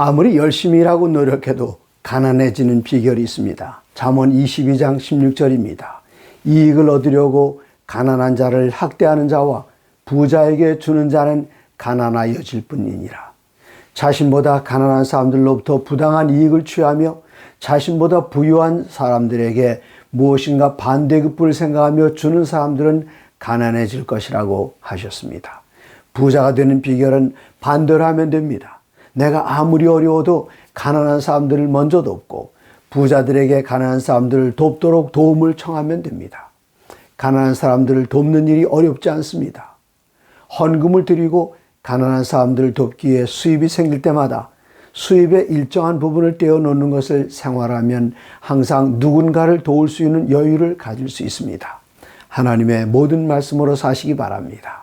아무리 열심히 일하고 노력해도 가난해지는 비결이 있습니다. 잠언 22장 16절입니다. 이익을 얻으려고 가난한 자를 학대하는 자와 부자에게 주는 자는 가난하여질 뿐이니라. 자신보다 가난한 사람들로부터 부당한 이익을 취하며 자신보다 부유한 사람들에게 무엇인가 반대급부를 생각하며 주는 사람들은 가난해질 것이라고 하셨습니다. 부자가 되는 비결은 반대로 하면 됩니다. 내가 아무리 어려워도 가난한 사람들을 먼저 돕고 부자들에게 가난한 사람들을 돕도록 도움을 청하면 됩니다. 가난한 사람들을 돕는 일이 어렵지 않습니다. 헌금을 드리고 가난한 사람들을 돕기 위해 수입이 생길 때마다 수입의 일정한 부분을 떼어 놓는 것을 생활하면 항상 누군가를 도울 수 있는 여유를 가질 수 있습니다. 하나님의 모든 말씀으로 사시기 바랍니다.